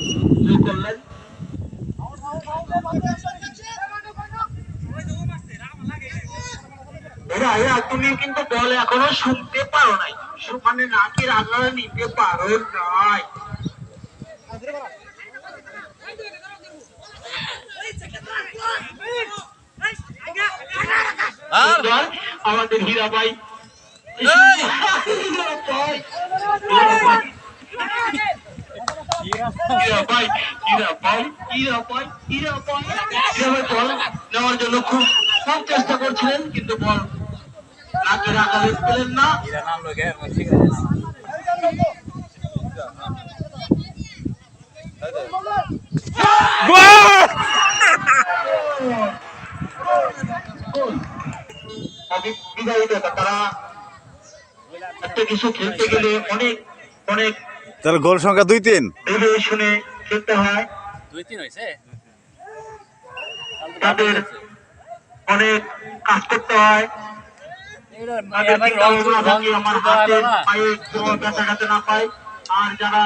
কি করলেন। এরা এরা তুমি কিন্তু বল এখনও শুনতে পারো নাই। মানে নাকের আগালে নিতে পারো নাই। আমাদের হীরা ভাই। হীরা ভাই। হীরা নেওয়ার জন্য খুব খুব চেষ্টা করছিলেন, কিন্তু বল নাকের আগালে পেলেন না। তারা একটা কিছু খেলতে গেলে অনেক অনেক তাহলে গোল সংখ্যা দুই তিন। শুনে খেলতে হয় দুই তিন হয়েছে? তাদের অনেক কাজ করতে হয়। আর যারা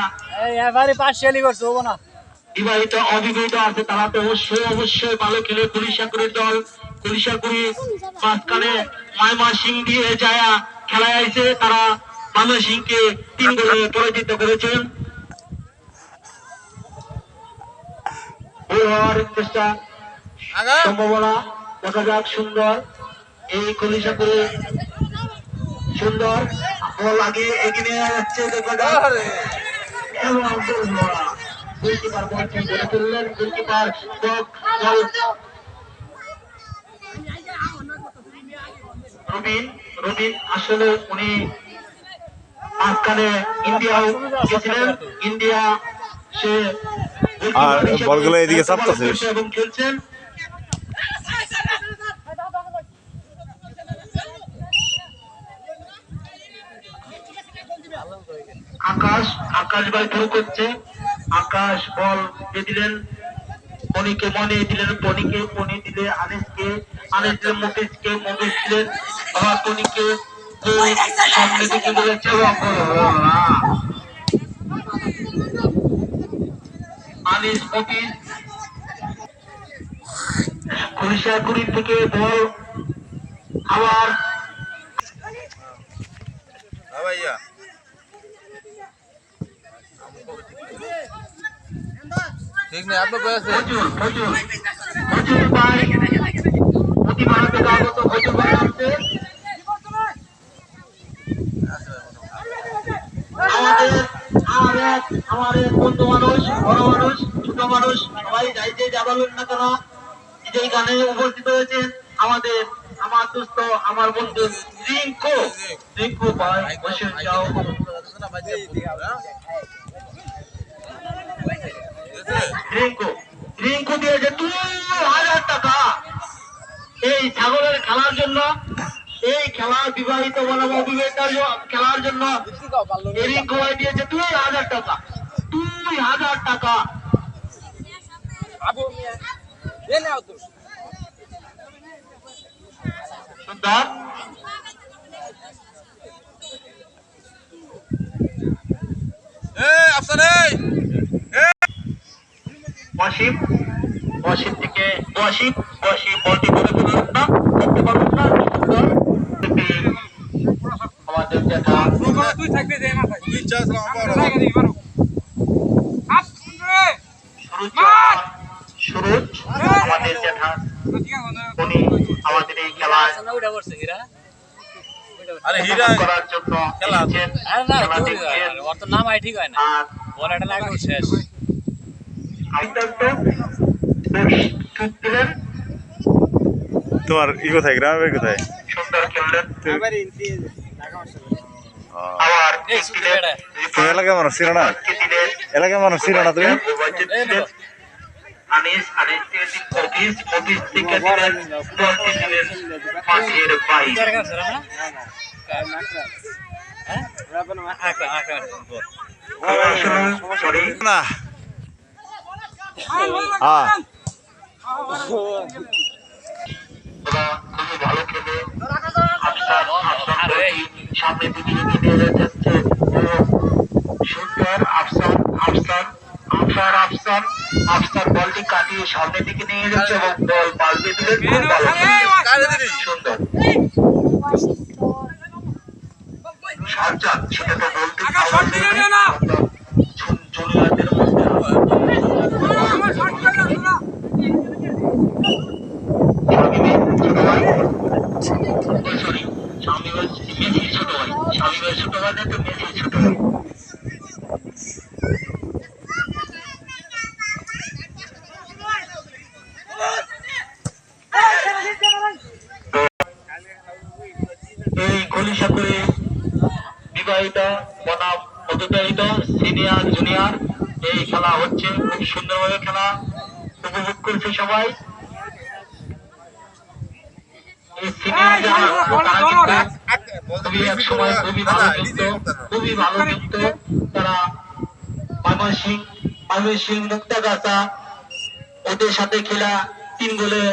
বিবাহিত অবিবাহিত আছে তারা তো অবশ্যই অবশ্যই ভালো খেলে। দল মাঝখানে মাইমা সিং দিয়ে যায় খেলায় আইছে তারা মামা সিংকে তিন গোলে পরাজিত করেছেন। গোল হওয়ার চেষ্টা সম্ভাবনা দেখা যাক সুন্দর। এই সুন্দর। বল আগে এগিয়ে যাচ্ছে দেখা যাক এবং গোল হওয়া গোলকিপার বলটি ধরে ফেললেন goalkeeper ball ball Robin Robin আসলে উনি মাঝখানে ইন্ডিয়াও গেছিলেন। ইন্ডিয়া সে আর বলগুলো এদিকে চাপতেছে। এবং খেলছেন। আকাশ আকাশ ভাই থ্রো করছে। আকাশ বল দিয়ে দিলেন। পনিকে মনে দিলেন পনিকে পনি দিলে আনিসকে। আনিস দিলেন মুকেশকে মুকেশ দিলেন। আবার পনিকে আনিস মুকেশ খুলিশাকুড়ি থেকে বল আবার ঠিক নেই আপনি কয়ে আছে ফজল ফজল ফজল ভাই অতি ভারতের আগত ভাই আসছে আমাদের আর বন্ধু মানুষ, বড় মানুষ, ছোট মানুষ, সবাই যাইতে যাবালুন না কেন যেই উপস্থিত আমাদের, আমার দোস্ত, আমার বন্ধু রিঙ্কু। রিঙ্কু বসে যাও। রিঙ্কু রিঙ্কু দিয়েছে দুই হাজার টাকা। এই ছাগলের খেলার জন্য, এই খেলা বিবাহিত বনাম অবিবাহিত খেলার জন্য রিঙ্কু ভাই দিয়েছে দুই হাজার টাকা। দুই হাজার টাকা। সুন্দর। ওয়াসিম থেকে ওয়াসিম ওয়াসিম বলটি করে করতে পারলেন না সুন্দর। আমাদের যেটা তুই থাকবে যে মাথায়। তুই চাস না সুরজ সুরজ আমাদের যেটা উনি আমাদের এই খেলায় আরে হীরা করার জন্য খেলা। এসেছেন, খেলা ওর তো নাম আই ঠিক হয় না। বলাটা লাগল শেষ। আইতান্ত প্রস্তুত দিলেন তোমার ই কোথায় গ্রামের কোথায়? সুন্দর খেললেন। আবার। তুমি এলাকার মানুষ ছিল না? মানুষ না তুমি? আনিস আনিস থেকে দিলেন দিলেন না। হ্যাঁ খুবই ভালো খেলে। সামনের দিকে এগিয়ে নিয়ে যাচ্ছে সুন্দর আফসান আফসান আফসার আফসান আফসার বলটি কাটিয়ে সামনের দিকে নিয়ে যাচ্ছে এবং বল পাল্টে দিলে খুব ভালো সুন্দর। সাজ্জাদ সেটা তো বলতে আকাশ শট দিলে নিও না। জুনিয়রদের মধ্যে আমার শট করে না শোনা সরি স্বামী মেসির ছোট ভাই স্বামী ভাই ছোট ভাই না তো মেসির ছোট ভাই এই কলিশাপুরে বিবাহিত বনাম অবিবাহিত সিনিয়র জুনিয়র এই খেলা হচ্ছে খুব সুন্দরভাবে খেলা উপভোগ করছে সবাই এই সিনিয়র খুবই এক সময় খুবই ভালো যুক্ত খুবই ভালো যুক্ত তারা ময়মনসিং ময়মনসিং মুক্তাগাছা ওদের সাথে খেলা তিন গোলে